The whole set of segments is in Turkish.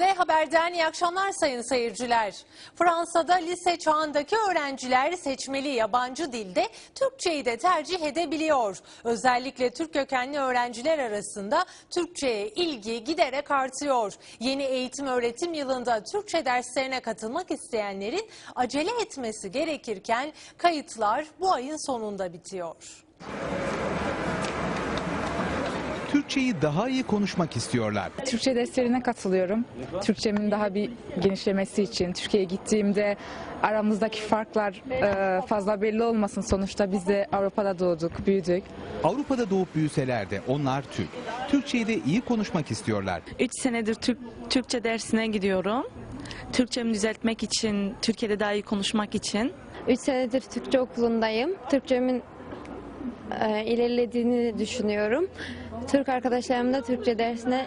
D Haber'den iyi akşamlar sayın seyirciler. Fransa'da lise çağındaki öğrenciler seçmeli yabancı dilde Türkçeyi de tercih edebiliyor. Özellikle Türk kökenli öğrenciler arasında Türkçeye ilgi giderek artıyor. Yeni eğitim öğretim yılında Türkçe derslerine katılmak isteyenlerin acele etmesi gerekirken kayıtlar bu ayın sonunda bitiyor. Türkçeyi daha iyi konuşmak istiyorlar. Türkçe derslerine katılıyorum. Türkçemin daha bir genişlemesi için. Türkiye'ye gittiğimde aramızdaki farklar e, fazla belli olmasın. Sonuçta biz de Avrupa'da doğduk, büyüdük. Avrupa'da doğup büyüseler de onlar Türk. Türkçeyi de iyi konuşmak istiyorlar. 3 senedir Türk, Türkçe dersine gidiyorum. Türkçemi düzeltmek için, Türkiye'de daha iyi konuşmak için. 3 senedir Türkçe okulundayım. Türkçemin e, ilerlediğini düşünüyorum. Türk arkadaşlarım da Türkçe dersine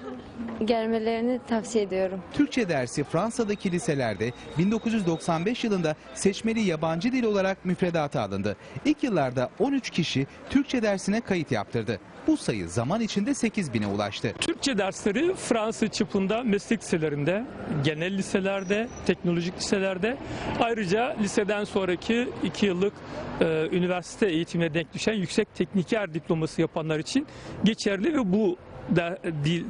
gelmelerini tavsiye ediyorum. Türkçe dersi Fransa'daki liselerde 1995 yılında seçmeli yabancı dil olarak müfredata alındı. İlk yıllarda 13 kişi Türkçe dersine kayıt yaptırdı. Bu sayı zaman içinde 8 bine ulaştı. Türkçe dersleri Fransa çapında meslek liselerinde, genel liselerde, teknolojik liselerde ayrıca liseden sonraki 2 yıllık e, üniversite eğitimine denk düşen yüksek tekniker diploması yapanlar için geçerli ve bu da, dil,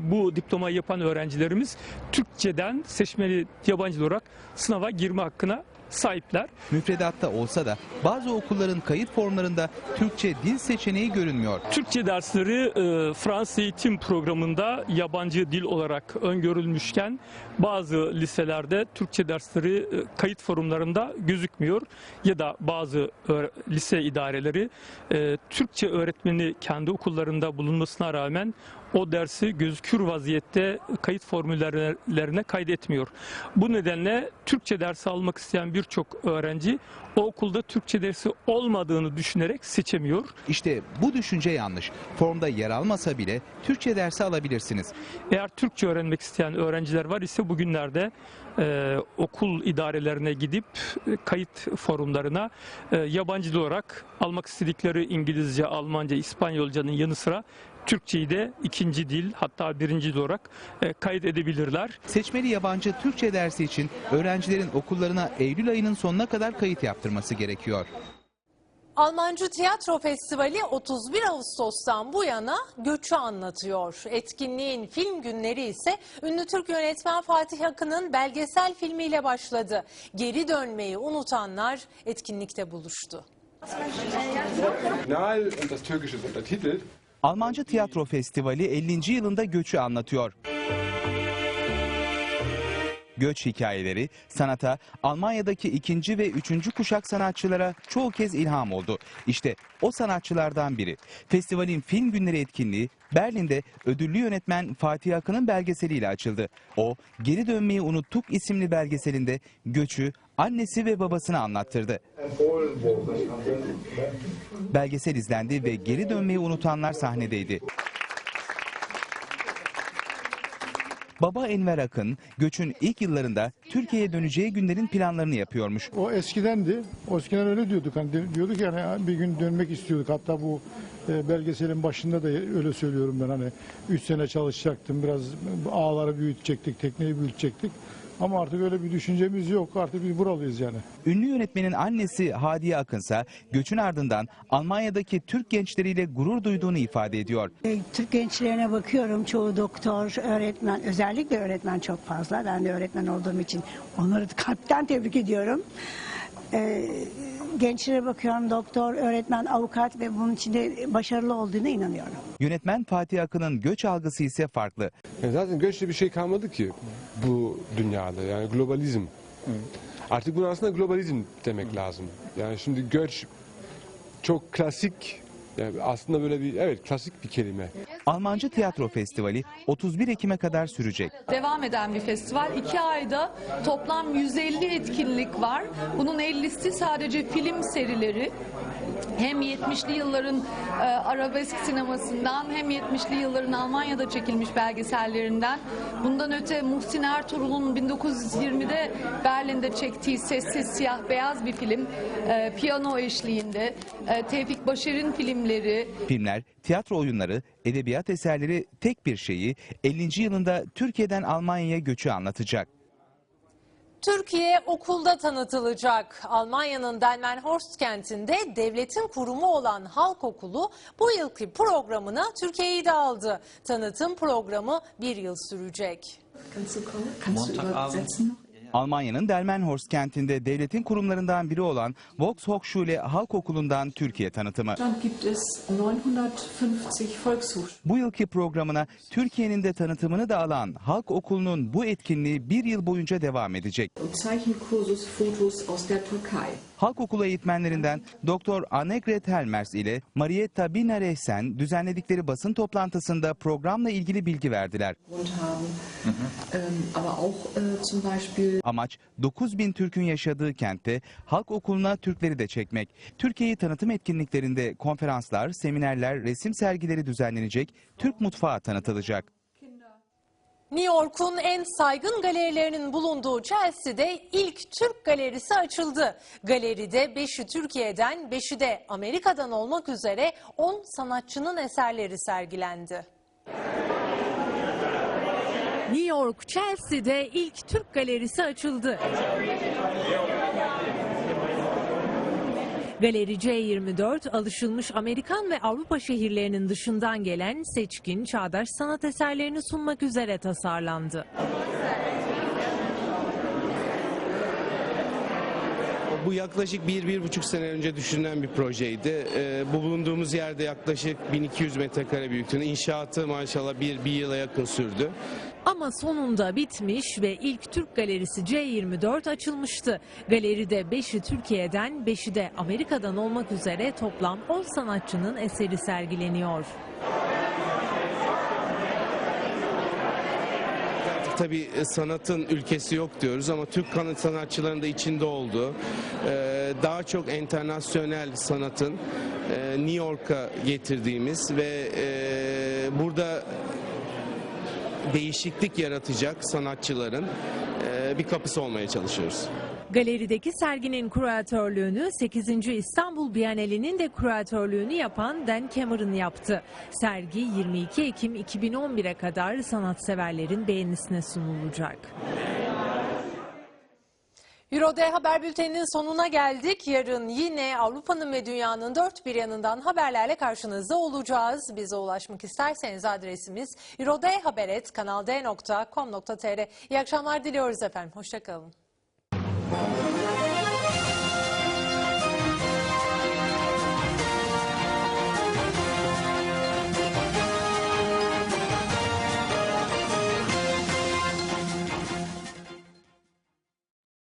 bu diplomayı yapan öğrencilerimiz Türkçeden seçmeli yabancı olarak sınava girme hakkına sahipler. Müfredatta olsa da bazı okulların kayıt formlarında Türkçe dil seçeneği görünmüyor. Türkçe dersleri e, Fransız eğitim programında yabancı dil olarak öngörülmüşken bazı liselerde Türkçe dersleri e, kayıt forumlarında gözükmüyor ya da bazı öğre- lise idareleri e, Türkçe öğretmeni kendi okullarında bulunmasına rağmen o dersi gözükür vaziyette kayıt formüllerine kaydetmiyor. Bu nedenle Türkçe dersi almak isteyen birçok öğrenci o okulda Türkçe dersi olmadığını düşünerek seçemiyor. İşte bu düşünce yanlış. Formda yer almasa bile Türkçe dersi alabilirsiniz. Eğer Türkçe öğrenmek isteyen öğrenciler var ise bugünlerde e, okul idarelerine gidip e, kayıt forumlarına e, yabancı dil olarak almak istedikleri İngilizce, Almanca, İspanyolcanın yanı sıra Türkçeyi de ikinci dil hatta birinci dil olarak e, kaydedebilirler. Seçmeli yabancı Türkçe dersi için öğrencilerin okullarına Eylül ayının sonuna kadar kayıt yaptırması gerekiyor. Almancı Tiyatro Festivali 31 Ağustos'tan bu yana göçü anlatıyor. Etkinliğin film günleri ise ünlü Türk yönetmen Fatih Akın'ın belgesel filmiyle başladı. Geri dönmeyi unutanlar etkinlikte buluştu. Original und das Türkische untertitelt. Almancı Tiyatro Festivali 50. yılında göçü anlatıyor. Göç hikayeleri sanata Almanya'daki ikinci ve üçüncü kuşak sanatçılara çoğu kez ilham oldu. İşte o sanatçılardan biri. Festivalin film günleri etkinliği Berlin'de ödüllü yönetmen Fatih Akın'ın belgeseliyle açıldı. O Geri Dönmeyi Unuttuk isimli belgeselinde göçü annesi ve babasını anlattırdı. Belgesel izlendi ve geri dönmeyi unutanlar sahnedeydi. Baba Enver Akın, göçün ilk yıllarında Türkiye'ye döneceği günlerin planlarını yapıyormuş. O eskidendi. O eskiden öyle diyorduk. Hani diyorduk yani bir gün dönmek istiyorduk. Hatta bu e, belgeselin başında da öyle söylüyorum ben hani 3 sene çalışacaktım. Biraz ağları büyütecektik, tekneyi büyütecektik. Ama artık öyle bir düşüncemiz yok. Artık biz buralıyız yani. Ünlü yönetmenin annesi Hadiye Akınsa göçün ardından Almanya'daki Türk gençleriyle gurur duyduğunu ifade ediyor. E, Türk gençlerine bakıyorum çoğu doktor, öğretmen, özellikle öğretmen çok fazla. Ben de öğretmen olduğum için onları kalpten tebrik ediyorum. E, gençlere bakıyorum doktor, öğretmen, avukat ve bunun içinde başarılı olduğuna inanıyorum. Yönetmen Fatih Akın'ın göç algısı ise farklı. Yani zaten göçte bir şey kalmadı ki bu dünyada. Yani globalizm. Artık bunu aslında globalizm demek lazım. Yani şimdi göç çok klasik yani aslında böyle bir evet klasik bir kelime. Almancı Tiyatro Festivali 31 Ekim'e kadar sürecek. devam eden bir festival. İki ayda toplam 150 etkinlik var. Bunun 50'si sadece film serileri. Hem 70'li yılların e, arabesk sinemasından hem 70'li yılların Almanya'da çekilmiş belgesellerinden bundan öte Muhsin Ertuğrul'un 1920'de Berlin'de çektiği sessiz siyah beyaz bir film e, piyano eşliğinde e, Tevfik Başer'in filmleri Filmler, tiyatro oyunları, edebiyat eserleri tek bir şeyi 50. yılında Türkiye'den Almanya'ya göçü anlatacak. Türkiye okulda tanıtılacak. Almanya'nın Delmenhorst kentinde devletin kurumu olan Halk Okulu bu yılki programına Türkiye'yi de aldı. Tanıtım programı bir yıl sürecek. Almanya'nın Delmenhorst kentinde devletin kurumlarından biri olan Volkshochschule Halk Okulu'ndan Türkiye tanıtımı. Deutschland gibt es 950 Volkshochschulen. Bu yılki programına Türkiye'nin de tanıtımını da alan Halk Okulu'nun bu etkinliği bir yıl boyunca devam edecek. Halk Okulu eğitmenlerinden Doktor Annegret Helmers ile Marietta Binarehsen düzenledikleri basın toplantısında programla ilgili bilgi verdiler. Amaç 9 bin Türk'ün yaşadığı kentte halk okuluna Türkleri de çekmek. Türkiye'yi tanıtım etkinliklerinde konferanslar, seminerler, resim sergileri düzenlenecek, Türk mutfağı tanıtılacak. New York'un en saygın galerilerinin bulunduğu Chelsea'de ilk Türk galerisi açıldı. Galeride 5'i Türkiye'den 5'i de Amerika'dan olmak üzere 10 sanatçının eserleri sergilendi. New York, Chelsea'de ilk Türk galerisi açıldı. Galeri C24 alışılmış Amerikan ve Avrupa şehirlerinin dışından gelen seçkin çağdaş sanat eserlerini sunmak üzere tasarlandı. Bu yaklaşık bir, bir buçuk sene önce düşünülen bir projeydi. Ee, bu bulunduğumuz yerde yaklaşık 1200 metrekare büyüklüğünde. İnşaatı maşallah bir, bir yıla yakın sürdü. Ama sonunda bitmiş ve ilk Türk galerisi C24 açılmıştı. Galeride 5'i Türkiye'den 5'i de Amerika'dan olmak üzere toplam 10 sanatçının eseri sergileniyor. Tabii e, sanatın ülkesi yok diyoruz ama Türk kanat sanatçılarının da içinde olduğu e, daha çok internasyonel sanatın e, New York'a getirdiğimiz ve burada değişiklik yaratacak sanatçıların e, bir kapısı olmaya çalışıyoruz. Galerideki serginin kuratörlüğünü 8. İstanbul Bienalinin de kuratörlüğünü yapan Dan Cameron yaptı. Sergi 22 Ekim 2011'e kadar sanatseverlerin beğenisine sunulacak. Eurode Haber Bülteni'nin sonuna geldik. Yarın yine Avrupa'nın ve dünyanın dört bir yanından haberlerle karşınızda olacağız. Bize ulaşmak isterseniz adresimiz eurodehaber.kanalde.com.tr İyi akşamlar diliyoruz efendim. Hoşçakalın.